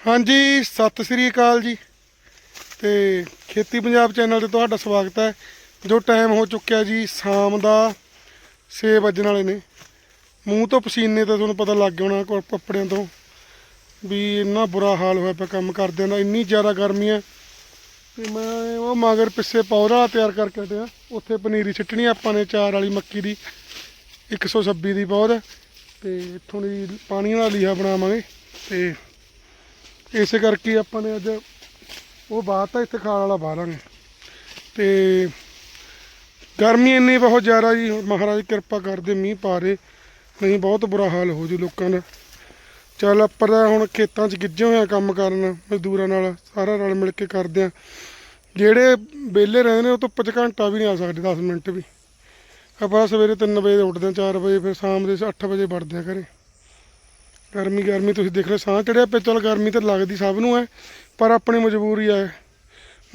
ਹਾਂਜੀ, ਸਤਿ ਸ੍ਰੀ ਅਕਾਲ ਜੀ। ਤੇ ਖੇਤੀ ਪੰਜਾਬ ਚੈਨਲ ਤੇ ਤੁਹਾਡਾ ਸਵਾਗਤ ਹੈ। ਜੋ ਟਾਈਮ ਹੋ ਚੁੱਕਿਆ ਜੀ, ਸ਼ਾਮ ਦਾ 6 ਵੱਜਣ ਵਾਲੇ ਨੇ। ਮੂੰਹ ਤੋਂ ਪਸੀਨੇ ਤਾਂ ਤੁਹਾਨੂੰ ਪਤਾ ਲੱਗ ਗਿਆ ਹੋਣਾ ਕੱਪੜਿਆਂ ਤੋਂ, ਵੀ ਇੰਨਾ ਬੁਰਾ ਹਾਲ ਹੋਇਆ ਪਿਆ ਕੰਮ ਕਰਦਿਆਂ ਦਾ, ਇੰਨੀ ਜ਼ਿਆਦਾ ਗਰਮੀ ਹੈ। ਤੇ ਮੈਂ ਉਹ ਮਗਰ ਪਿੱਛੇ ਪੌਦਾ ਤਿਆਰ ਕਰਕੇ ਹਟਿਆ ਉੱਥੇ ਪਨੀਰੀ ਸਿੱਟਣੀ ਆਪਾਂ ਨੇ, ਚਾਰ ਵਾਲੀ ਮੱਕੀ ਦੀ 126 ਦੀ ਪੌਦ ਤੇ ਇੱਥੋਂ ਦੀ ਪਾਣੀ ਵਾਲਾ ਲੀਹਾ ਬਣਾਵਾਂਗੇ। ਤੇ ਇਸੇ ਕਰਕੇ ਆਪਾਂ ਨੇ ਅੱਜ ਉਹ ਬਾਤ ਤਾਂ ਇੱਥੇ ਖਾਲ ਵਾਲਾ ਬਾਹਰਾਂਗੇ ਤੇ ਗਰਮੀ ਇੰਨੀ ਬਹੁਤ ਜ਼ਿਆਦਾ ਜੀ, ਮਹਾਰਾਜ ਕਿਰਪਾ ਕਰਦੇ ਮੀਂਹ ਪਾ ਰਹੇ, ਨਹੀਂ ਬਹੁਤ ਬੁਰਾ ਹਾਲ ਹੋ ਜੂ ਲੋਕਾਂ ਦਾ। ਚੱਲ ਆਪਾਂ ਤਾਂ ਹੁਣ ਖੇਤਾਂ 'ਚ ਗਿੱਜੇ ਹੋਏ ਆ ਕੰਮ ਕਰਨ, ਮਜ਼ਦੂਰਾਂ ਨਾਲ ਸਾਰਾ ਰਲ ਮਿਲ ਕੇ ਕਰਦੇ ਆ। ਜਿਹੜੇ ਵਿਹਲੇ ਰਹਿੰਦੇ ਨੇ ਉਹ ਤੋਂ 'ਚ ਘੰਟਾ ਵੀ ਨਹੀਂ ਆ ਸਕਦੇ 10 ਮਿੰਟ ਵੀ। ਆਪਾਂ ਸਵੇਰੇ 3 ਵਜੇ ਉੱਠਦੇ ਆ 4 ਵਜੇ, ਫਿਰ ਸ਼ਾਮ ਦੇ 8 ਵਜੇ ਵੜਦੇ ਆ ਘਰੇ। ਗਰਮੀ ਗਰਮੀ ਤੁਸੀਂ ਦੇਖ ਰਹੇ ਸਾਹ ਚੜਿਆ ਪਿਆ, ਚਲ ਗਰਮੀ ਤਾਂ ਲੱਗਦੀ ਸਭ ਨੂੰ ਹੈ, ਪਰ ਆਪਣੀ ਮਜਬੂਰੀ ਹੈ।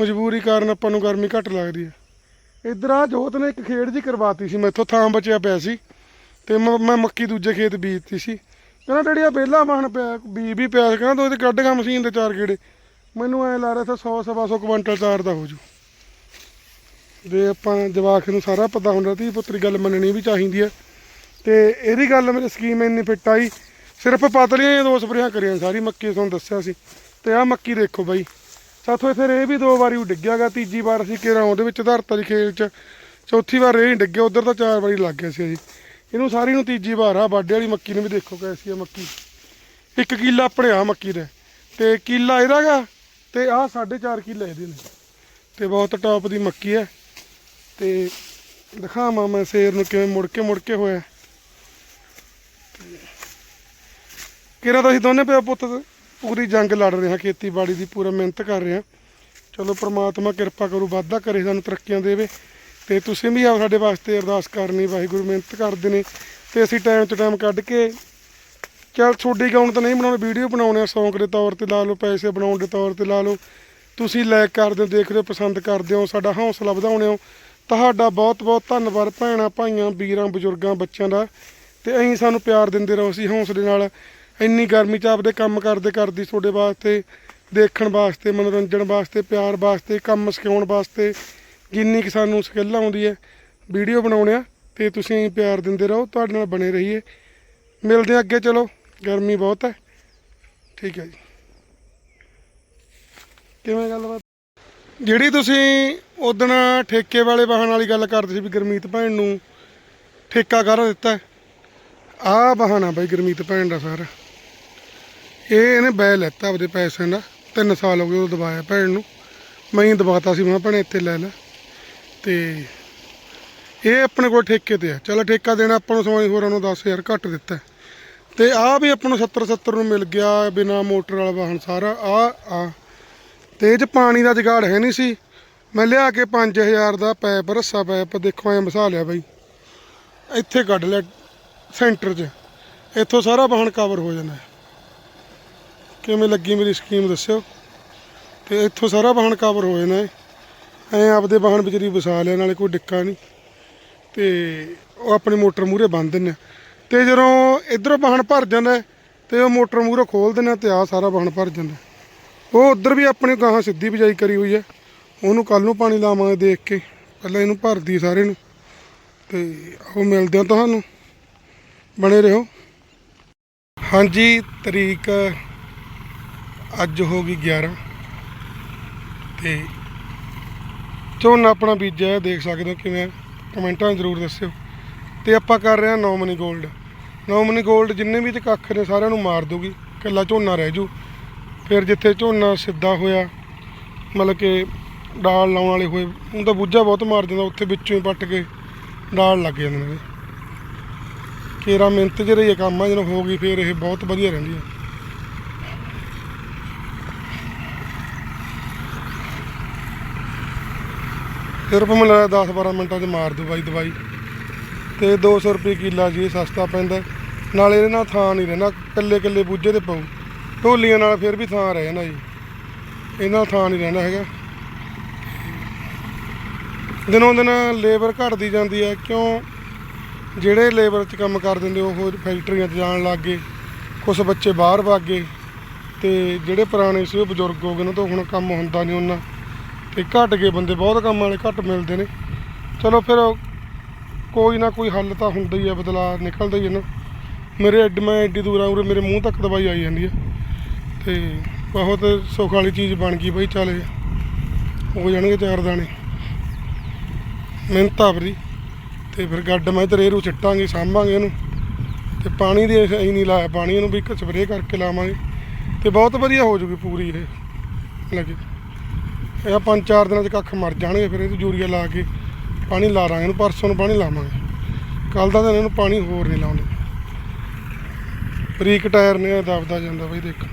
ਮਜਬੂਰੀ ਕਾਰਨ ਆਪਾਂ ਨੂੰ ਗਰਮੀ ਘੱਟ ਲੱਗਦੀ ਹੈ। ਇਧਰ ਆ ਜੋਤ ਨੇ ਇੱਕ ਖੇਡ ਜੀ ਕਰਵਾਤੀ ਸੀ, ਮੈਥੋਂ ਥਾਂ ਬਚਿਆ ਪਿਆ ਸੀ, ਤੇ ਮੈਂ ਮੈਂ ਮੱਕੀ ਦੂਜੇ ਖੇਤ ਬੀਜਤੀ ਸੀ। ਕਹਿੰਦਾ, ਡੈਡੀ ਆ ਬੇਲਾ ਬਾਣ ਪਿਆ ਬੀ ਵੀ ਪਿਆ ਸੀ। ਕਹਿੰਦਾ ਤੂੰ ਇਹਦੇ ਕੱਢ ਗਾ ਮਸ਼ੀਨ ਦੇ ਚਾਰ ਗੇੜੇ। ਮੈਨੂੰ ਐ ਲਾ ਰਿਹਾ ਸੀ 100 ਸਵਾ ਸੌ ਕੁਇੰਟਲ ਚਾਰ ਦਾ ਹੋ ਜੂ ਦੇ ਆਪਾਂ ਜਵਾਕ ਨੂੰ ਸਾਰਾ ਪਤਾ ਹੁੰਦਾ ਤੀ ਪੁੱਤਰੀ ਗੱਲ ਮੰਨਣੀ ਵੀ ਚਾਹੀਦੀ ਹੈ। ਤੇ ਇਹਦੀ ਗੱਲ ਮੇਰੇ ਸਕੀਮ ਇੰਨੀ ਫਿੱਟ ਆਈ ਸਿਰਫ ਪਤਲੀਆਂ ਹੀ ਦੋ ਸਪਰੇਆਂ ਕਰੀਆਂ, ਸਾਰੀ ਮੱਕੀ ਤੁਹਾਨੂੰ ਦੱਸਿਆ ਸੀ। ਤੇ ਆਹ ਮੱਕੀ ਦੇਖੋ ਬਾਈ। ਸਾਥੋਂ ਇੱਥੇ ਇਹ ਵੀ ਦੋ ਵਾਰੀ ਉਹ ਡਿੱਗਿਆਗਾ ਤੀਜੀ ਵਾਰ ਅਸੀਂ ਕਿਹੜਾ ਉਹਦੇ ਵਿੱਚ ਧਰਤਾ ਦੀ ਖੇਲ ਚ। ਚੌਥੀ ਵਾਰ ਇਹ ਨਹੀਂ ਡਿੱਗਿਆ, ਉਧਰ ਤਾਂ ਚਾਰ ਵਾਰੀ ਲੱਗ ਗਿਆ ਸੀ ਜੀ ਇਹਨੂੰ ਸਾਰੀ ਨੂੰ ਤੀਜੀ ਵਾਰ ਆ ਬਾਡੇ ਵਾਲੀ ਮੱਕੀ ਨੂੰ ਵੀ ਦੇਖੋ ਕੈਸੀ ਆ ਮੱਕੀ। ਇੱਕ ਕਿੱਲਾ ਆਪਣੇ ਆ ਮੱਕੀ ਦਾ। ਤੇ ਕਿੱਲਾ ਇਹਦਾਗਾ ਤੇ ਆਹ 4.5 ਕਿੱਲੇ ਇਹਦੇ ਨੇ। ਤੇ ਬਹੁਤ ਟੌਪ ਦੀ ਮੱਕੀ ਹੈ ਤੇ ਦਿਖਾਵਾਂ ਮੈਂ ਸ਼ੇਰ ਨੂੰ ਕਿਵੇਂ ਮੁੜ ਕੇ ਮੁੜ ਕੇ ਹੋਇਆ। ਕਿਰਾ ਤਾਂ ਅਸੀਂ ਦੋਨੇ ਪਿਓ ਪੁੱਤ ਪੂਰੀ ਜੰਗ ਲੜ ਰਹੇ ਹਾਂ, ਖੇਤੀਬਾੜੀ ਦੀ ਪੂਰਾ ਮਿਹਨਤ ਕਰ ਰਹੇ ਹਾਂ। ਚਲੋ ਪ੍ਰਮਾਤਮਾ ਕਿਰਪਾ ਕਰੂ, ਵਾਧਾ ਕਰੇ, ਸਾਨੂੰ ਤਰੱਕੀਆਂ ਦੇਵੇ। ਤੇ ਤੁਸੀਂ ਵੀ ਆਓ ਸਾਡੇ ਵਾਸਤੇ ਅਰਦਾਸ ਕਰਨੀ, ਵਾਹਿਗੁਰੂ ਮਿਹਨਤ ਕਰਦੇ ਨੇ। ਤੇ ਅਸੀਂ ਟਾਈਮ ਤੋਂ ਟਾਈਮ ਕੱਢ ਕੇ, ਚਲ ਤੁਹਾਡੀ ਗਾਉਣ ਤਾਂ ਨਹੀਂ ਬਣਾਉਣੀ, ਵੀਡੀਓ ਬਣਾਉਣੇ ਆ ਸ਼ੌਂਕ ਦੇ ਤੌਰ ਤੇ ਲਾ ਲਓ, ਪੈਸੇ ਬਣਾਉਣ ਦੇ ਤੌਰ ਤੇ ਲਾ ਲਓ। ਤੁਸੀਂ ਲਾਈਕ ਕਰਦੇ ਹੋ, ਦੇਖਦੇ ਹੋ, ਪਸੰਦ ਕਰਦੇ ਹੋ, ਸਾਡਾ ਹੌਸਲਾ ਵਧਾਉਣੇ ਹੋ। ਤੁਹਾਡਾ ਬਹੁਤ ਬਹੁਤ ਧੰਨਵਾਦ ਭੈਣਾਂ, ਭਾਈਆਂ, ਵੀਰਾਂ, ਬਜ਼ੁਰਗਾਂ, ਬੱਚਿਆਂ ਦਾ। ਤੇ ਅਸੀਂ ਸਾਨੂੰ ਪਿਆਰ ਦਿੰਦੇ ਰਹੋ, ਅਸੀਂ ਹੌਸਲੇ ਨਾਲ ਇੰਨੀ ਗਰਮੀ ਚ ਆਪਦੇ ਕੰਮ ਕਰਦੇ ਕਰਦੀ ਤੁਹਾਡੇ ਵਾਸਤੇ, ਦੇਖਣ ਵਾਸਤੇ, ਮਨੋਰੰਜਨ ਵਾਸਤੇ, ਪਿਆਰ ਵਾਸਤੇ, ਕੰਮ ਸਿਖਾਉਣ ਵਾਸਤੇ, ਜਿੰਨੀ ਕਿ ਸਾਨੂੰ ਸਕਿੱਲ ਆਉਂਦੀ ਹੈ, ਵੀਡੀਓ ਬਣਾਉਣੇ ਆ, ਤੇ ਤੁਸੀਂ ਪਿਆਰ ਦਿੰਦੇ ਰਹੋ, ਤੁਹਾਡੇ ਨਾਲ ਬਣੇ ਰਹੀਏ। ਮਿਲਦੇ ਹਾਂ ਅੱਗੇ, ਚਲੋ, ਗਰਮੀ ਬਹੁਤ ਹੈ। ਠੀਕ ਹੈ ਜੀ। ਕਿਵੇਂ ਗੱਲਬਾਤ ਜਿਹੜੀ ਤੁਸੀਂ ਉਦਣ ਠੇਕੇ ਵਾਲੇ ਵਾਹਨ ਵਾਲੀ ਗੱਲ ਕਰਦੇ ਸੀ ਵੀ ਗੁਰਮੀਤ ਭੈਣ ਨੂੰ ਠੇਕਾ ਕਰ ਦਿੱਤਾ, ਆਹ ਬਹਾਨਾ ਬਾਈ ਗੁਰਮੀਤ ਭੈਣ ਦਾ ਸਾਰਾ। ਇਹ ਇਹਨੇ ਬੈ ਲੈਤਾ ਆਪਦੇ ਪੈਸਿਆਂ ਦਾ 3 ਸਾਲ ਹੋ ਗਏ ਉਹ ਦਬਾਇਆ ਭੈਣ ਨੂੰ। ਮੈਂ ਹੀ ਦਵਾਤਾ ਸੀ, ਮੈਂ ਭੈਣੇ ਇੱਥੇ ਲੈ ਲੈ। ਤੇ ਇਹ ਆਪਣੇ ਕੋਲ ਠੇਕੇ ਤੇ ਆ। ਚਲੋ ਠੇਕਾ ਦੇਣਾ ਆਪਾਂ ਨੂੰ ਸਮਾਂ ਹੋਰਾਂ ਨੂੰ 10000 ਘੱਟ ਦਿੱਤਾ। ਤੇ ਆਹ ਵੀ ਆਪਾਂ ਨੂੰ 70 70 ਨੂੰ ਮਿਲ ਗਿਆ, ਬਿਨਾ ਮੋਟਰ ਵਾਲਾ ਵਾਹਨ ਸਾਰਾ। ਆ ਆ। ਤੇ ਇਹ ਚ ਪਾਣੀ ਦਾ ਜਗਾੜ ਹੈ ਨਹੀਂ ਸੀ। ਮੈਂ ਲਿਆ ਕੇ 5000 ਦਾ ਪੈਪ, ਰੱਸਾ ਪੈਪ, ਦੇਖੋ ਐ ਵਸਾ ਲਿਆ ਬਾਈ। ਇੱਥੇ ਕੱਢ ਲਿਆ ਸੈਂਟਰ 'ਚ। ਇੱਥੋਂ ਸਾਰਾ ਵਾਹਨ ਕਵਰ ਹੋ ਜਾਣਾ ਕਿਵੇਂ ਲੱਗੀ ਮੇਰੀ ਸਕੀਮ ਦੱਸਿਓ? ਤੇ ਇੱਥੋਂ ਸਾਰਾ ਵਾਹਨ ਕਵਰ ਹੋ ਜਾਣਾ ਹੈ ਐ ਆਪਦੇ ਵਾਹਨ ਵਿਚਰੀ ਵਸਾ ਲਿਆ ਨਾਲੇ ਕੋਈ ਡਿੱਕਾ ਨਹੀਂ। ਤੇ ਉਹ ਆਪਣੀ ਮੋਟਰ ਮੂਰੇ ਬੰਨ ਦਿੰਦੇ ਆ। ਤੇ ਜਦੋਂ ਇਧਰੋਂ ਵਾਹਨ ਭਰ ਜਾਂਦਾ ਹੈ, ਤੇ ਉਹ ਮੋਟਰ ਮੂਰੇ ਖੋਲ ਦਿੰਦੇ ਆ ਤੇ ਆ ਸਾਰਾ ਵਾਹਨ ਭਰ ਜਾਂਦਾ ਉਹ ਉਧਰ ਵੀ ਆਪਣੀ ਗਾਹਾਂ ਸਿੱਧੀ ਬਿਜਾਈ ਕਰੀ ਹੋਈ ਹੈ ਉਹਨੂੰ ਕੱਲ ਨੂੰ ਪਾਣੀ ਲਾਵਾਂਗੇ ਦੇਖ ਕੇ। ਪਹਿਲਾਂ ਇਹਨੂੰ ਭਰਦੀ ਸਾਰੇ ਨੂੰ। ਤੇ ਉਹ ਮਿਲਦੇ ਆ ਤੁਹਾਨੂੰ। ਬਣੇ ਰਹੋ। ਹਾਂਜੀ ਤਰੀਕ ਅੱਜ ਹੋ ਗਈ 11 ਤੇ ਝੋਨਾ ਆਪਣਾ ਬੀਜਿਆ ਦੇਖ ਸਕਦੇ ਹੋ ਕਿਵੇਂ ਕਮੈਂਟਾਂ ਜ਼ਰੂਰ ਦੱਸਿਓ। ਤੇ ਆਪਾਂ ਕਰ ਰਹੇ ਹਾਂ ਨੌਮਨੀ 골ਡ ਨੌਮਨੀ 골ਡ ਜਿੰਨੇ ਵੀ ਤੇ ਕੱਖ ਨੇ, ਸਾਰਿਆਂ ਨੂੰ ਮਾਰ ਦੂਗੀ ਇਕੱਲਾ ਝੋਨਾ ਰਹਿ ਜੂ। ਫਿਰ ਜਿੱਥੇ ਝੋਨਾ ਸਿੱਧਾ ਹੋਇਆ, ਮਤਲਬ ਕਿ ਡਾਲ ਲਾਉਣ ਵਾਲੇ ਹੋਏ ਉਹਦਾ ਤਾਂ ਬੁੱਝਾ ਬਹੁਤ ਮਾਰ ਦਿੰਦਾ, ਉੱਥੇ ਵਿੱਚੋਂ ਹੀ ਪੱਟ ਕੇ ਡਾਲ ਲੱਗ ਜਾਂਦੇ ਨੇ। ਕੇਰਾ ਮਿਹਨਤ ਜਿਹੜਾ ਇਹ ਕੰਮ ਆ, ਜਦੋਂ ਹੋ ਗਈ, ਫਿਰ ਇਹ ਬਹੁਤ ਵਧੀਆ ਰਹਿੰਦੀ ਹੈ। ਸਿਰਫ ਮੈਨੂੰ ਲੱਗਦਾ 10 12 ਮਿੰਟਾਂ 'ਚ ਮਾਰ ਦੂ ਬਾਈ ਦਵਾਈ। ਤੇ 200 ਰੁਪਏ ਕਿੱਲਾ ਜੀ ਇਹ ਸਸਤਾ ਪੈਂਦਾ। ਨਾਲੇ ਇਹਦੇ ਨਾਲ ਥਾਂ ਨਹੀਂ ਰਹਿਣਾ ਕੱਲੇ ਕੱਲੇ ਬੂਝੇ ਤੇ ਪਊ। ਢੋਲੀਆਂ ਨਾਲ ਫਿਰ ਵੀ ਥਾਂ ਰਹਿ ਜਾਣਾ ਜੀ। ਇਹਨਾਂ ਨਾਲ ਥਾਂ ਨਹੀਂ ਰਹਿਣਾ ਹੈਗਾ। ਦਿਨੋਂ ਦਿਨ ਲੇਬਰ ਘਟਦੀ ਜਾਂਦੀ ਹੈ। ਕਿਉਂ? ਜਿਹੜੇ ਲੇਬਰ 'ਚ ਕੰਮ ਕਰ ਦਿੰਦੇ, ਉਹ ਫੈਕਟਰੀਆਂ 'ਚ ਜਾਣ ਲੱਗ ਗਏ। ਕੁਝ ਬੱਚੇ ਬਾਹਰ ਭੱਗ ਗਏ। ਤੇ ਜਿਹੜੇ ਪੁਰਾਣੇ ਸੀ, ਉਹ ਬਜ਼ੁਰਗ ਹੋ ਗਏ ਨੇ, ਤਾਂ ਹੁਣ ਕੰਮ ਹੁੰਦਾ ਨਹੀਂ ਉਹਨਾਂ। ਤੇ ਘਟ ਗਏ ਬੰਦੇ, ਬਹੁਤ ਕੰਮ ਵਾਲੇ ਘੱਟ ਮਿਲਦੇ ਨੇ। ਚਲੋ ਫਿਰ ਕੋਈ ਨਾ ਕੋਈ ਹੱਲ ਤਾਂ ਹੁੰਦਾ ਹੀ ਆ, ਬਦਲਾ ਨਿਕਲਦਾ ਹੀ ਹੈ ਨਾ। ਮੇਰੇ ਐਡ, ਮੈਂ ਐਡੀ ਦੂਰ ਆ, ਉਰੇ ਮੇਰੇ ਮੂੰਹ ਤੱਕ ਦਵਾਈ ਆਈ ਜਾਂਦੀ ਹੈ ਤੇ ਬਹੁਤ ਸੁੱਖ ਵਾਲੀ ਚੀਜ਼ ਬਣ ਗਈ ਬਈ, ਚੱਲ ਹੋ ਜਾਣਗੇ ਚਾਰ ਦਾਣੇ। ਮਿਹਨਤ ਆਪਦੀ। ਤੇ ਫਿਰ ਗੱਡ ਮੈਂ ਤੇ ਰੇਰੂ ਛੱਟਾਂਗੇ ਸਾਂਭਾਂਗੇ ਇਹਨੂੰ। ਤੇ ਪਾਣੀ ਦੇ ਅਸੀਂ ਨਹੀਂ ਲਾਇਆ, ਪਾਣੀ ਇਹਨੂੰ ਵੀ ਇੱਕ ਸਪਰੇਅ ਕਰਕੇ ਲਾਵਾਂਗੇ। ਤੇ ਬਹੁਤ ਵਧੀਆ ਹੋ ਜੂਗੀ ਪੂਰੀ ਇਹ ਲੱਗੇ। ਇਹ ਪੰਜ ਚਾਰ ਦਿਨਾਂ ਚ ਕੱਖ ਮਰ ਜਾਣਗੇ, ਫਿਰ ਇਹ ਯੂਰੀਆ ਲਾ ਕੇ ਪਾਣੀ ਲਾ ਰਾਂਗੇ ਇਹਨੂੰ ਪਰਸੋਂ ਨੂੰ ਪਾਣੀ ਲਾਵਾਂਗੇ। ਕੱਲ ਦਾ ਦਿਨ ਇਹਨੂੰ ਪਾਣੀ ਹੋਰ ਨਹੀਂ ਲਾਉਂਦੇ। ਬਰੀਕ ਟਾਇਰ ਨੇ ਦਬਦਾ ਜਾਂਦਾ ਬਈ ਦੇਖ।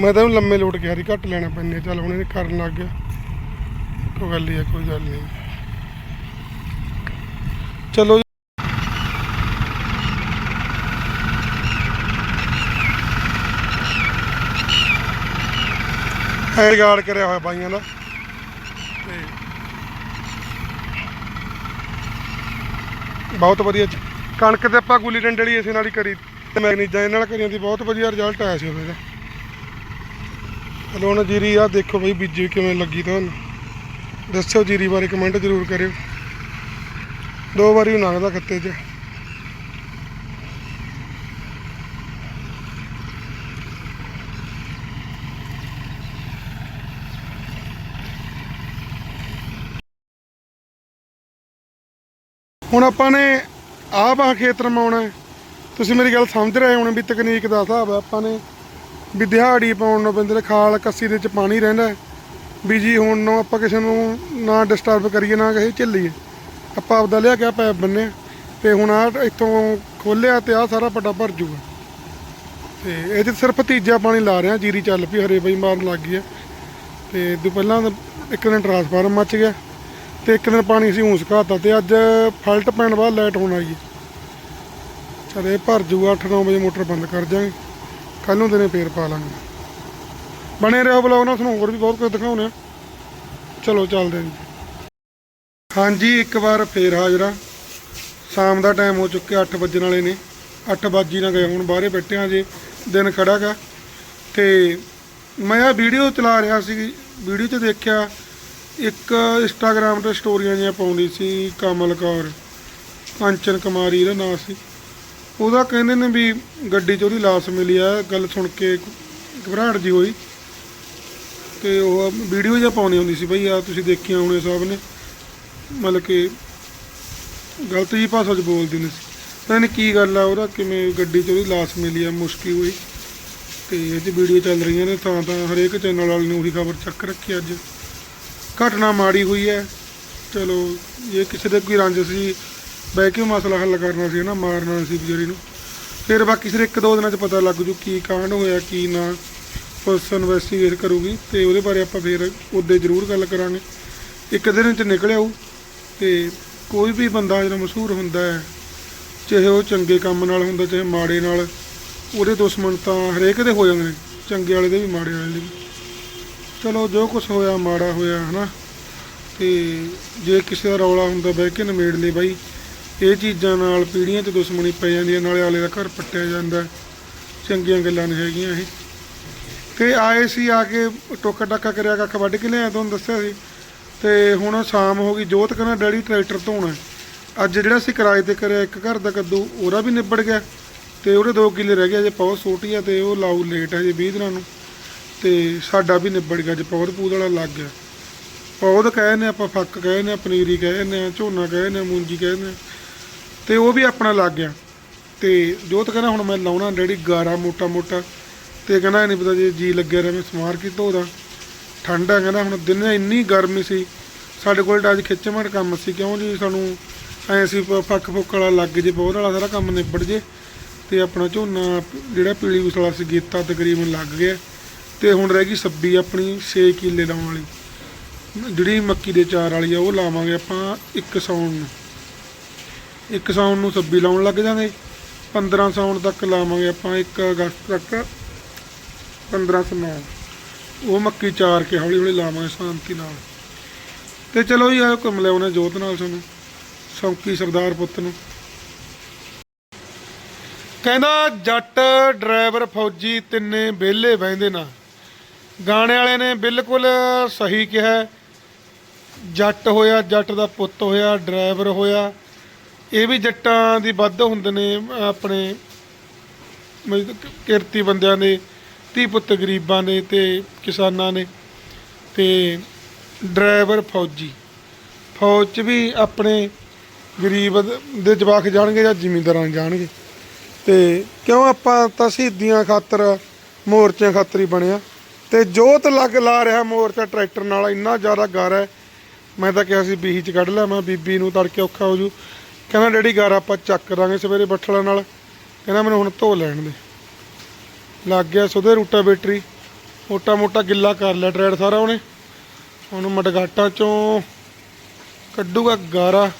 ਮੈਂ ਤਾਂ ਇਹਨੂੰ ਲੰਮੇ ਲੋਟ ਕਿਹਾ ਹਰੀ ਘੱਟ ਲੈਣਾ ਪੈਂਦੇ, ਚੱਲ ਹੁਣ ਇਹ ਕਰਨ ਲੱਗ ਗਿਆ। ਕੋਈ ਗੱਲ ਨਹੀਂ ਹੈ, ਕੋਈ ਗੱਲ ਨਹੀਂ ਚਲੋ ਰਿਗਾਰਡ ਕਰਿਆ ਹੋਇਆ ਬਾਈਆਂ ਦਾ ਤੇ ਬਹੁਤ ਵਧੀਆ ਕਣਕ ਤੇ ਆਪਾਂ ਗੁੱਲੀ ਡੰਡੇ ਵਾਲੀ ਇਸੇ ਨਾਲ ਹੀ ਕਰੀ। ਤੇ ਮੈਗਨੀਜ਼ਾਂ ਇਹਨਾਂ ਨਾਲ ਕਰੀਆਂ ਦੀ ਬਹੁਤ ਵਧੀਆ ਰਿਜ਼ਲਟ ਆਇਆ ਸੀ ਉਹਦਾ ਚਲੋ ਹੁਣ ਜੀਰੀ ਆ ਦੇਖੋ ਬਈ ਬੀਜੀ ਕਿਵੇਂ ਲੱਗੀ ਤੁਹਾਨੂੰ ਦੱਸਿਓ ਜੀਰੀ ਬਾਰੇ ਕਮੈਂਟ ਜ਼ਰੂਰ ਕਰਿਓ। ਦੋ ਵਾਰੀ ਲੰਘਦਾ ਖੱਤੇ 'ਚ। ਹੁਣ ਆਪਾਂ ਨੇ ਆਹ ਬਾਹ ਖੇਤ ਰਮਾਉਣਾ ਤੁਸੀਂ ਮੇਰੀ ਗੱਲ ਸਮਝ ਰਹੇ ਹੋਣੇ ਵੀ ਤਕਨੀਕ ਦਾ ਹਿਸਾਬ ਹੈ। ਆਪਾਂ ਨੇ ਵੀ ਦਿਹਾੜੀ ਪਾਉਣ ਨੂੰ ਪੈਂਦੇ ਖਾਲ ਕੱਸੀ ਦੇ ਵਿੱਚ ਪਾਣੀ ਰਹਿੰਦਾ ਵੀ ਜੀ ਹੁਣ ਨੂੰ ਆਪਾਂ ਕਿਸੇ ਨੂੰ ਨਾ ਡਿਸਟਰਬ ਕਰੀਏ, ਨਾ ਕਿਸੇ ਝੱਲੀਏ। ਆਪਾਂ ਆਪਦਾ ਲਿਆ ਕੇ ਪੈਪ ਬੰਨਿਆ ਤੇ ਹੁਣ ਆ ਇੱਥੋਂ ਖੋਲਿਆ ਤੇ ਆ ਸਾਰਾ ਪੱਟਾ ਭਰ ਜੂਗਾ। ਤੇ ਇਹ 'ਚ ਸਿਰਫ ਤੀਜਾ ਪਾਣੀ ਲਾ ਰਿਹਾ, ਜੀਰੀ ਚੱਲ ਪਈ, ਹਰੇ ਬਈ ਮਾਰਨ ਲੱਗ ਗਈ ਹੈ ਤੇ ਤੋਂ ਪਹਿਲਾਂ ਤਾਂ ਇੱਕ ਦਿਨ ਟਰਾਂਸਫਾਰਮ ਮੱਚ ਗਿਆ। ਤੇ ਇੱਕ ਦਿਨ ਪਾਣੀ ਸੀ ਹੂੰ ਸੁਕਾਤਾ ਤੇ ਅੱਜ ਫਲਟ ਪੈਣ ਬਾਅਦ ਲਾਈਟ ਹੋਣ ਆਈ ਹੈ। ਚਲ ਇਹ ਭਰ ਜੂਗਾ 8-9 ਵਜੇ ਮੋਟਰ ਬੰਦ ਕਰ ਜਾਾਂਗੇ ਕੱਲ ਨੂੰ ਦਿਨੇ ਫੇਰ ਪਾ ਲਾਂਗੇ। ਬਣੇ ਰਹੋ ਬਲੌਗ ਨਾਲ, ਤੁਹਾਨੂੰ ਹੋਰ ਵੀ ਬਹੁਤ ਕੁਝ ਦਿਖਾਉਣੇ ਆ। ਚਲੋ ਚੱਲਦੇ ਹਾਂ ਜੀ। ਹਾਂਜੀ, ਇੱਕ ਵਾਰ ਫੇਰ ਹਾਜ਼ਰਾ ਸ਼ਾਮ ਦਾ ਟਾਈਮ ਹੋ ਚੁੱਕਿਆ 8 ਵੱਜਣ ਵਾਲੇ ਨੇ। 8 ਵੱਜੀ ਨਾ ਗਏ, ਹੁਣ ਬਾਹਰੇ ਬੈਠੇ ਹਾਂ ਜੇ, ਦਿਨ ਖੜਾ ਗਾ ਤੇ ਮੈਂ ਆ ਵੀਡੀਓ ਚਲਾ ਰਿਹਾ ਸੀ ਵੀਡੀਓ 'ਚ ਦੇਖਿਆ ਇੱਕ ਇੰਸਟਾਗ੍ਰam ਤੇ ਸਟੋਰੀਆਂ ਜਿਹੀਆਂ ਪਾਉਂਦੀ ਸੀ, ਕਮਲ ਕੌਰ, ਕੰਚਨ ਕੁਮਾਰੀ, ਇਹਦਾ ਨਾਂ ਸੀ। ਉਹਦਾ ਕਹਿੰਦੇ ਨੇ ਵੀ ਗੱਡੀ 'ਚ ਉਹਦੀ ਲਾਸ਼ ਮਿਲੀ ਆ, ਗੱਲ ਸੁਣ ਕੇ ਘਬਰਾਹਟ ਜੀ ਹੋਈ। ਤੇ ਉਹ ਵੀਡੀਓ ਜਿਹਾ ਪਾਉਣੀ ਹੁੰਦੀ ਸੀ, ਬਈ ਆ ਤੁਸੀਂ ਦੇਖਿਆ ਹੋਣੇ ਸਭ ਨੇ। ਮਤਲਬ ਕਿ ਗਲਤ ਜੀ ਭਾਸ਼ਾ 'ਚ ਬੋਲਦੇ ਹੁੰਦੇ ਸੀ। ਪਤਾ ਨਹੀਂ ਕੀ ਗੱਲ ਆ, ਉਹਦਾ ਕਿਵੇਂ ਗੱਡੀ 'ਚ ਉਹਦੀ ਲਾਸ਼ ਮਿਲੀ ਆ, ਮੁਸ਼ਕੀ ਹੋਈ। ਤੇ ਇਹ 'ਚ ਵੀਡੀਓ ਚੱਲ ਰਹੀਆਂ ਨੇ, ਤਾਂ ਤਾਂ ਹਰੇਕ ਚੈਨਲ ਵਾਲੇ ਨੇ ਉਹੀ ਖਬਰ ਚੱਕ ਰੱਖੀ ਅੱਜ। ਘਟਨਾ ਮਾੜੀ ਹੋਈ ਹੈ। ਚਲੋ, ਜੇ ਕਿਸੇ ਦੇ ਕੋਈ ਰੰਜ ਸੀ, ਬਹਿ ਕੇ ਮਸਲਾ ਹੱਲ ਕਰਨਾ ਸੀ ਨਾ ਮਾਰਨਾ ਸੀ ਵਿਚਾਰੀ ਨੂੰ। ਫਿਰ ਬਾਕੀ ਸਿਰ ਇੱਕ ਦੋ ਦਿਨਾਂ 'ਚ ਪਤਾ ਲੱਗ ਜੂ ਕੀ ਕਾਂਡ ਹੋਇਆ, ਕੀ ਨਾ। ਪੁਲਿਸ ਇਨਵੈਸਟੀਗੇਟ ਕਰੂਗੀ ਤੇ ਉਹਦੇ ਬਾਰੇ ਆਪਾਂ ਫਿਰ ਉਹਦੇ ਜ਼ਰੂਰ ਗੱਲ ਕਰਾਂਗੇ। ਇੱਕ ਦਿਨ 'ਚ ਨਿਕਲਿਆ ਉਹ ਤੇ ਕੋਈ ਵੀ ਬੰਦਾ ਜਿਹੜਾ ਮਸ਼ਹੂਰ ਹੁੰਦਾ ਹੈ, ਚਾਹੇ ਉਹ ਚੰਗੇ ਕੰਮ ਨਾਲ ਹੁੰਦਾ, ਚਾਹੇ ਮਾੜੇ ਨਾਲ, ਉਹਦੇ ਦੁਸ਼ਮਣ ਤਾਂ ਹਰੇਕ ਦੇ ਹੋ ਜਾਂਦੇ ਨੇ। ਚੰਗੇ ਵਾਲੇ ਦੇ ਵੀ, ਮਾੜੇ ਵਾਲੇ ਦੇ ਵੀ। ਚਲੋ ਜੋ ਕੁਝ ਹੋਇਆ, ਮਾੜਾ ਹੋਇਆ, ਹਨਾ? ਤੇ ਜੇ ਕਿਸੇ ਦਾ ਰੌਲਾ ਹੁੰਦਾ, ਬਹਿ ਕੇ ਨਿਮੇੜ ਲਈ ਬਾਈ। ਇਹ ਚੀਜ਼ਾਂ ਨਾਲ ਪੀੜੀਆਂ 'ਚ ਦੁਸ਼ਮਣੀ ਪੈ ਜਾਂਦੀ ਹੈ, ਨਾਲੇ ਆਲੇ ਦਾ ਘਰ ਪੱਟਿਆ ਜਾਂਦਾ। ਚੰਗੀਆਂ ਗੱਲਾਂ ਨਹੀਂ ਹੈਗੀਆਂ ਇਹ। ਤੇ ਆਏ ਸੀ, ਆ ਕੇ ਟੋਕਾ ਟਾਕਾ ਕਰਿਆ, ਕੱਖ ਵੱਢ ਕੇ ਲਿਆ ਤੁਹਾਨੂੰ ਦੱਸਿਆ ਸੀ। ਤੇ ਹੁਣ ਸ਼ਾਮ ਹੋ ਗਈ, ਜੋਤ ਕਹਿੰਦਾ, ਡੈਡੀ, ਟਰੈਕਟਰ ਧੋਣਾ ਅੱਜ ਜਿਹੜਾ ਸੀ ਕਿਰਾਏ ਤੇ ਕਰਿਆ, ਇੱਕ ਘਰ ਦਾ ਕੱਦੂ, ਉਹਦਾ ਵੀ ਨਿਬੜ ਗਿਆ। ਤੇ ਉਹਦੇ 2 ਕਿੱਲੇ ਰਹਿ ਗਏ ਜੇ ਬਹੁਤ ਛੋਟੀ ਆ ਤੇ ਉਹ ਲਾਊ ਲੇਟ ਹੈ ਜੇ 20 ਦਿਨਾਂ ਨੂੰ। ਤੇ ਸਾਡਾ ਵੀ ਨਿਬੜ ਗਿਆ ਜੇ ਪੌਦ ਪੂਦ ਵਾਲਾ ਲੱਗ ਗਿਆ। ਪੌਦ ਕਹੇ ਨੇ ਆਪਾਂ ਫੱਕ ਕਹੇ ਨੇ, ਪਨੀਰੀ ਕਹੇ ਨੇ, ਝੋਨਾ ਕਹੇ ਨੇ ਮੂੰਜੀ ਕਹੇ ਨੇ। ਤੇ ਉਹ ਵੀ ਆਪਣਾ ਲੱਗ ਗਿਆ। ਤੇ ਜੋਤ ਕਹਿੰਦਾ ਹੁਣ ਮੈਂ ਲਾਉਣਾ ਡੈਡੀ ਗਾਰਾ ਮੋਟਾ ਮੋਟਾ। ਤੇ ਕਹਿੰਦਾ ਨਹੀਂ ਪਤਾ ਜੇ ਜੀ ਲੱਗਿਆ ਰਵੇ ਸਮਾਰ ਕੀ ਧੋਦਾ ਠੰਡਾ ਕਹਿੰਦਾ ਹੁਣ ਦਿਨ ਇੰਨੀ ਗਰਮੀ ਸੀ। ਸਾਡੇ ਕੋਲ ਤਾਂ ਅੱਜ ਖਿੱਚਮੜ ਕੰਮ ਸੀ, ਕਿਉਂ ਜੀ ਸਾਨੂੰ ਐ ਸੀ ਪ- ਫੱਕ ਫੁੱਕ ਵਾਲਾ ਲੱਗ ਜੇ ਬਹੁਤ ਵਾਲਾ ਸਾਰਾ ਕੰਮ ਨਿਬੜ ਜੇ। ਤੇ ਆਪਣਾ ਝੋਨਾ ਜਿਹੜਾ ਪੀਲੀ ਉਸਲਾ ਸੀ, ਗੀਤਾ ਤਕਰੀਬਨ ਲੱਗ ਗਿਆ। ਤੇ ਹੁਣ ਰਹਿ ਗਈ ਸੱਬੀ ਆਪਣੀ 6 ਕਿੱਲੇ ਲਾਉਣ ਵਾਲੀ। ਜਿਹੜੀ ਮੱਕੀ ਦੇ ਚਾਰ ਵਾਲੀ ਆ, ਉਹ ਲਾਵਾਂਗੇ ਆਪਾਂ ਇੱਕ ਸੌਣ ਨੂੰ। ਇੱਕ ਸੌਣ ਨੂੰ ਸੱਬੀ ਲਾਉਣ ਲੱਗ ਜਾਂਦੇ। 15 ਸੌਣ ਤੱਕ ਲਾਵਾਂਗੇ ਆਪਾਂ 1 ਅਗਸਤ ਤੱਕ 15 ਸੌ ਉਹ ਮੱਕੀ ਚਾਰ ਕੇ ਹੌਲੀ ਹੌਲੀ ਲਾਵਾਂਗੇ ਸ਼ਾਂਤੀ ਨਾਲ। ਤੇ ਚਲੋ ਜੀ ਆਓ ਘੁੰਮ ਲਿਆਉਣੇ ਜੋਤ ਨਾਲ ਤੁਹਾਨੂੰ ਸੌਂਕੀ ਸਰਦਾਰ ਪੁੱਤ ਨੂੰ। ਕਹਿੰਦਾ, ਜੱਟ ਡਰਾਈਵਰ ਫੌਜੀ ਤਿੰਨੇ ਵਿਹਲੇ ਬਹਿੰਦੇ ਨਾ। ਗਾਣੇ ਵਾਲੇ ਨੇ ਬਿਲਕੁਲ ਸਹੀ ਕਿਹਾ ਜੱਟ ਹੋਇਆ, ਜੱਟ ਦਾ ਪੁੱਤ ਹੋਇਆ, ਡਰਾਈਵਰ ਹੋਇਆ। ਇਹ ਵੀ ਜੱਟਾਂ ਦੀ ਵੱਧ ਹੁੰਦੇ ਨੇ, ਆਪਣੇ ਕਿਰਤੀ ਬੰਦਿਆਂ ਨੇ, ਧੀ ਪੁੱਤ ਗਰੀਬਾਂ ਨੇ ਤੇ ਕਿਸਾਨਾਂ ਨੇ ਤੇ ਡਰਾਈਵਰ ਫੌਜੀ। ਫੌਜ 'ਚ ਵੀ ਆਪਣੇ ਗਰੀਬ ਦ- ਦੇ ਜਵਾਕ ਜਾਣਗੇ ਜਾਂ ਜ਼ਿਮੀਂਦਾਰਾਂ ਜਾਣਗੇ। ਤੇ ਕਿਉਂ ਆਪਾਂ ਤਾਂ ਸ਼ਹੀਦੀਆਂ ਖਾਤਰ ਮੋਰਚਿਆਂ ਖਾਤਰ ਹੀ ਬਣਿਆ? ਤੇ ਜੋਤ ਲੱਗ ਲਾ ਰਿਹਾ ਮੋਰਚਾ ਟਰੈਕਟਰ ਨਾਲ, ਇੰਨਾ ਜ਼ਿਆਦਾ ਗਰ ਹੈ। ਮੈਂ ਤਾਂ ਕਿਹਾ ਸੀ, ਬੀਹੀ ਚ ਕੱਢ ਲਿਆ ਮੈਂ ਬੀਬੀ ਨੂੰ ਤੜਕੇ ਔਖਾ ਹੋ ਜੂ। ਕਹਿੰਦਾ, ਡੈਡੀ ਗਰ ਆਪਾਂ ਚੱਕ ਦਾਂਗੇ ਸਵੇਰੇ ਬੱਠਲਾਂ ਨਾਲ। ਕਹਿੰਦਾ, ਮੈਨੂੰ ਹੁਣ ਧੋ ਲੈਣ ਦੇ। ਲੱਗ ਗਿਆ ਸੁਦੇ ਰੂਟਾ ਬੈਟਰੀ। ਮੋਟਾ ਮੋਟਾ ਗਿੱਲਾ ਕਰ ਲਿਆ ਟਰੈਡ ਸਾਰਾ ਉਹਨੇ। ਹੁਣ ਮਟਗਾਟਾਂ ਚੋਂ ਕੱਢੂਗਾ ਗਾਰਾ।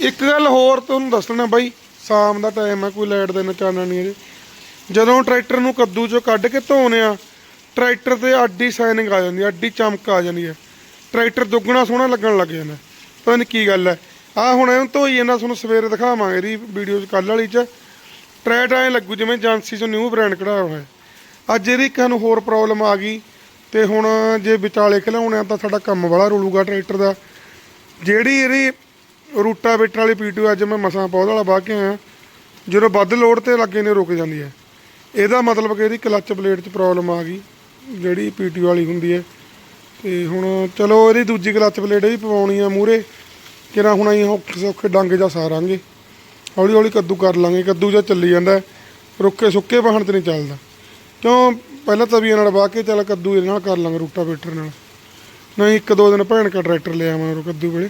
ਇੱਕ ਗੱਲ ਹੋਰ ਤੁਹਾਨੂੰ ਦੱਸਣਾ ਬਾਈ, ਸ਼ਾਮ ਦਾ ਟਾਈਮ ਹੈ, ਕੋਈ ਲਾਈਟ ਦੇ ਨਚਾਨਾ ਨਹੀਂ ਅਜੇ ਜਦੋਂ ਟਰੈਕਟਰ ਨੂੰ ਕੱਦੂ ਚੋਂ ਕੱਢ ਕੇ ਧੋਨੇ ਆ ਟਰੈਕਟਰ ਤੇ ਆਡੀ ਸਾਈਨਿੰਗ ਆ ਜਾਂਦੀ ਹੈ ਅੱਡੀ ਚਮਕ ਆ ਜਾਂਦੀ ਹੈ ਟਰੈਕਟਰ ਦੁੱਗਣਾ ਸੋਹਣਾ ਲੱਗਣ ਲੱਗ ਜਾਂਦਾ। ਪਤਾ ਨਹੀਂ ਕੀ ਗੱਲ ਹੈ ਆ ਹੁਣ ਇਹਨੂੰ ਧੋਈ ਜਾਂਦਾ, ਤੁਹਾਨੂੰ ਸਵੇਰੇ ਦਿਖਾਵਾਂਗੇ ਇਹਦੀ ਵੀਡੀਓ ਚ ਕੱਲ ਵਾਲੀ ਚ। ਟਰੈਟ ਐ ਲੱਗੂ ਜਿਵੇਂ ਏਜੰਸੀ ਚੋਂ ਨਿਊ ਬ੍ਰਾਂਡ ਕਢਾਇਆ ਹੋਇਆ। ਅੱਜ ਇਹਦੀ ਇੱਕ ਨੂੰ ਹੋਰ ਪ੍ਰੋਬਲਮ ਆ ਗਈ ਤੇ ਹੁਣ ਜੇ ਵਿਚਾਲੇ ਖਿਲਾਉਣੇ ਤਾਂ ਸਾਡਾ ਕੰਮ ਵਾਲਾ ਰੁਲੂਗਾ ਟਰੈਕਟਰ ਦਾ। ਜਿਹੜੀ ਇਹਦੀ ਰੂਟਾ ਬੇਟਰ ਵਾਲੀ ਪੀਟੂ ਅੱਜ ਮੈਂ ਮਸਾਂ ਪੌਦ ਵਾਲਾ ਬਾਹ ਕੇ ਆਇਆ, ਜਦੋਂ ਵੱਧ ਲੋਡ ਤੇ ਲੱਗੇ ਨੇ, ਰੁਕ ਜਾਂਦੀ ਹੈ ਇਹਦਾ ਮਤਲਬ ਕਿ ਇਹਦੀ ਕਲੱਚ ਪਲੇਟ 'ਚ ਪ੍ਰੋਬਲਮ ਆ ਗਈ। ਜਿਹੜੀ ਪੀਟੂ ਵਾਲੀ ਹੁੰਦੀ ਹੈ। ਤੇ ਹੁਣ ਚਲੋ ਇਹਦੀ ਦੂਜੀ ਕਲੱਚ ਪਲੇਟ ਵੀ ਪਵਾਉਣੀ ਆ ਮੂਰੇ ਕਿਰਾ ਹੁਣ ਅਸੀਂ ਔਖੇ ਸੌਖੇ ਡੰਗ ਜਾਂ ਸਾਰਾਂਗੇ ਹੌਲੀ ਹੌਲੀ ਕੱਦੂ ਕਰ ਲਾਂਗੇ। ਕੱਦੂ ਜਾਂ ਚੱਲੀ ਜਾਂਦਾ ਰੁੱਕੇ ਸੁੱਕੇ ਵਾਹਣ ਤੇ ਨਹੀਂ ਚੱਲਦਾ। ਕਿਉਂ? ਪਹਿਲਾਂ ਤਵੀਆਂ ਨਾਲ ਵਾਹ ਕੇ ਚੱਲ ਕੱਦੂ ਇਹਦੇ ਨਾਲ ਕਰ ਲਾਂਗੇ ਰੂਟਾ ਬੇਟਰ ਨਾਲ। ਨਹੀਂ, ਇੱਕ ਦੋ ਦਿਨ ਭੈਣ ਕਾ ਟਰੈਕਟਰ ਲੈ ਆਵਾਂ ਕੱਦੂ ਵੇਲੇ।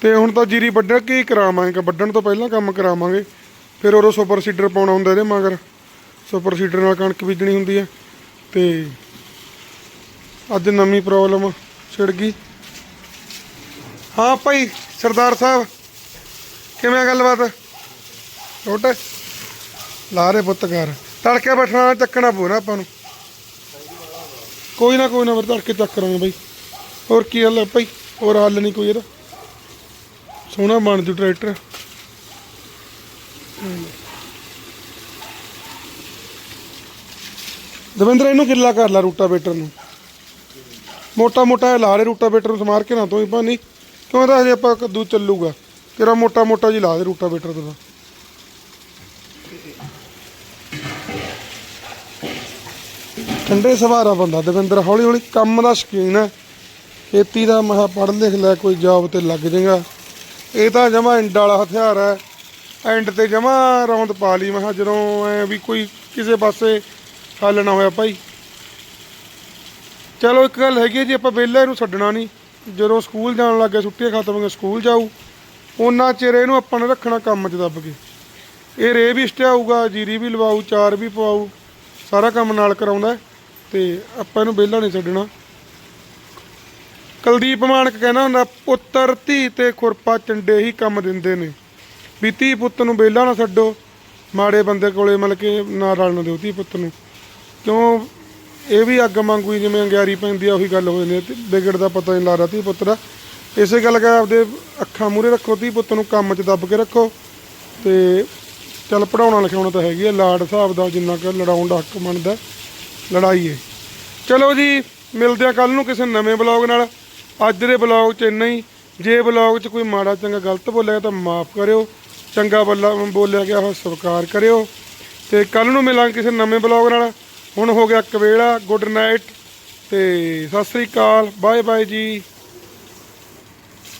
ਤੇ ਹੁਣ ਤਾਂ ਜੀਰੀ ਵੱਢਣ ਕੀ ਕਰਾਵਾਂਗੇ? ਵੱਢਣ ਤੋਂ ਪਹਿਲਾਂ ਕੰਮ ਕਰਾਵਾਂਗੇ। ਫਿਰ ਉਰੋਂ ਸੁਪਰ ਸੀਡਰ ਪਾਉਣਾ ਹੁੰਦਾ ਇਹਦੇ ਮਗਰ। ਸੁਪਰ ਸੀਡਰ ਨਾਲ ਕਣਕ ਬੀਜਣੀ ਹੁੰਦੀ ਹੈ। ਤੇ ਅੱਜ ਨਵੀਂ ਪ੍ਰੋਬਲਮ ਛਿੜ ਗਈ। ਹਾਂ ਭਾਈ, ਸਰਦਾਰ ਸਾਹਿਬ, ਕਿਵੇਂ ਗੱਲਬਾਤ? ਛੋਟੇ? ਲਾ ਰੇ ਪੁੱਤ ਘਰ। ਤੜਕੇ ਬੈਠਣਾ, ਚੱਕਣਾ ਪੂਰਾ ਆਪਾਂ ਨੂੰ। ਕੋਈ ਨਾ ਕੋਈ ਨਾ, ਫਿਰ ਤੜਕੇ ਚੱਕ ਕਰਾਂਗੇ ਬਾਈ। ਹੋਰ ਕੀ ਹੱਲ ਹੈ ਭਾਈ? ਹੋਰ ਹੱਲ ਨਹੀਂ ਕੋਈ ਇਹਦਾ। ਸੋਹਣਾ ਬਣ ਜੂ ਟਰੈਕਟਰ। ਦਵਿੰਦਰ, ਇਹਨੂੰ ਕਿੱਲਾ ਕਰ ਲਾ ਰੂਟਾ ਬੇਟਰ ਨੂੰ। ਮੋਟਾ ਮੋਟਾ ਲਾ ਰੇ ਰੂਟਾ ਨੂੰ ਸਮਾਰ ਕੇ ਨਾ ਤੋਈ ਪਾਣੀ ਕਿਉਂ ਇਹਦਾ ਹਜੇ ਆਪਾਂ ਕੱਦੂ ਚੱਲੂਗਾ। ਤੇਰਾ ਮੋਟਾ ਮੋਟਾ ਜੀ ਲਾ ਦੇ ਰੂਟਾ ਦਾ ਠੰਡੇ ਸਵਾਰਾ ਬੰਦਾ ਦਵਿੰਦਰ, ਹੌਲੀ ਹੌਲੀ ਕੰਮ ਦਾ ਸ਼ੌਕੀਨ ਹੈ। ਖੇਤੀ ਦਾ ਮਹਾ ਪੜ੍ਹ ਲਿਖ ਲੈ, ਕੋਈ ਜੌਬ ਤੇ ਲੱਗ ਜਾਏਗਾ ਇਹ ਤਾਂ ਜਮਾ ਐਂਡ ਵਾਲਾ ਹਥਿਆਰ ਹੈ। ਐਂਡ ਤੇ ਜਮਾ ਰੌਂਦ ਪਾ ਲਈ ਮੈਂ ਕਿਹਾ ਜਦੋਂ ਐ ਵੀ ਕੋਈ ਕਿਸੇ ਪਾਸੇ ਹੱਲ ਨਾ ਹੋਇਆ ਭਾਈ। ਚਲੋ ਇੱਕ ਗੱਲ ਹੈਗੀ ਹੈ ਜੀ, ਆਪਾਂ ਵਿਹਲੇ ਇਹਨੂੰ ਛੱਡਣਾ ਨਹੀਂ। ਜਦੋਂ ਸਕੂਲ ਜਾਣ ਲੱਗੇ ਛੁੱਟੀਆਂ ਖਤਮ ਹੋ ਗਈਆਂ, ਸਕੂਲ ਜਾਊ। ਉਹਨਾਂ ਚਿਰ ਇਹਨੂੰ ਆਪਾਂ ਨੇ ਰੱਖਣਾ ਕੰਮ 'ਚ ਦੱਬ ਕੇ। ਇਹ ਰੇ ਵੀ ਸਟਿਆਊਗਾ ਜੀਰੀ ਵੀ ਲਵਾਊ, ਚਾਰ ਵੀ ਪਵਾਊ, ਸਾਰਾ ਕੰਮ ਨਾਲ ਕਰਾਉਂਦਾ ਹੈ। ਤੇ ਆਪਾਂ ਇਹਨੂੰ ਵਿਹਲਾ ਨਹੀਂ ਛੱਡਣਾ। ਕੁਲਦੀਪ ਮਾਨਕ ਕਹਿੰਦਾ ਹੁੰਦਾ, ਪੁੱਤਰ ਧੀ ਤੇ ਖੁਰਪਾ ਚੰਡੇ ਹੀ ਕੰਮ ਦਿੰਦੇ ਨੇ। ਵੀ ਧੀ ਪੁੱਤ ਨੂੰ ਵਿਹਲਾ ਨਾ ਛੱਡੋ। ਮਾੜੇ ਬੰਦੇ ਕੋਲੇ ਮਤਲਬ ਕਿ ਨਾ ਰਲਣ ਦਿਓ ਧੀ ਪੁੱਤ ਨੂੰ। ਕਿਉਂ? ਇਹ ਵੀ ਅੱਗ ਮੰਗੂ ਹੀ ਜਿਵੇਂ ਅੰਗਿਆਰੀ ਪੈਂਦੀ ਆ, ਉਹੀ ਗੱਲ ਹੋ ਜਾਂਦੀ ਹੈ ਤੇ ਵਿਗੜ ਦਾ ਪਤਾ ਨਹੀਂ ਲੱਗਦਾ ਧੀ ਪੁੱਤ ਇਸੇ ਗੱਲ ਕਰ ਆਪਦੇ ਅੱਖਾਂ ਮੂਹਰੇ ਰੱਖੋ ਧੀ ਪੁੱਤ ਨੂੰ, ਕੰਮ 'ਚ ਦੱਬ ਕੇ ਰੱਖੋ। ਤੇ ਚੱਲ ਪੜਾਉਣਾ ਲਿਖਾਉਣਾ ਤਾਂ ਹੈਗੀ ਆ, ਲਾਡ ਹਿਸਾਬ ਦਾ ਜਿੰਨਾ ਕਿ ਲੜਾਉਣ ਦਾ ਹੱਕ ਬਣਦਾ ਲੜਾਈਏ ਚਲੋ ਜੀ, ਮਿਲਦੇ ਆ ਕੱਲ ਨੂੰ ਕਿਸੇ ਨਵੇਂ ਬਲੌਗ ਨਾਲ। ਅੱਜ ਦੇ ਬਲੌਗ 'ਚ ਇੰਨਾ ਹੀ। ਜੇ ਬਲੌਗ 'ਚ ਕੋਈ ਮਾੜਾ ਚੰਗਾ ਗਲਤ ਬੋਲਿਆ ਤਾਂ ਮਾਫ ਕਰਿਓ। ਚੰਗਾ ਬੱਲਾ ਬੋਲਿਆ ਗਿਆ ਉਹ ਸਵੀਕਾਰ ਕਰਿਓ। ਤੇ ਕੱਲ ਨੂੰ ਮਿਲਾਂਗੇ ਕਿਸੇ ਨਵੇਂ ਬਲੌਗ ਨਾਲ। ਹੁਣ ਹੋ ਗਿਆ ਕਵੇਲਾ ਗੁੱਡ ਨਾਈਟ ਤੇ ਸਤਿ ਸ੍ਰੀ ਅਕਾਲ ਬਾਏ ਬਾਏ ਜੀ।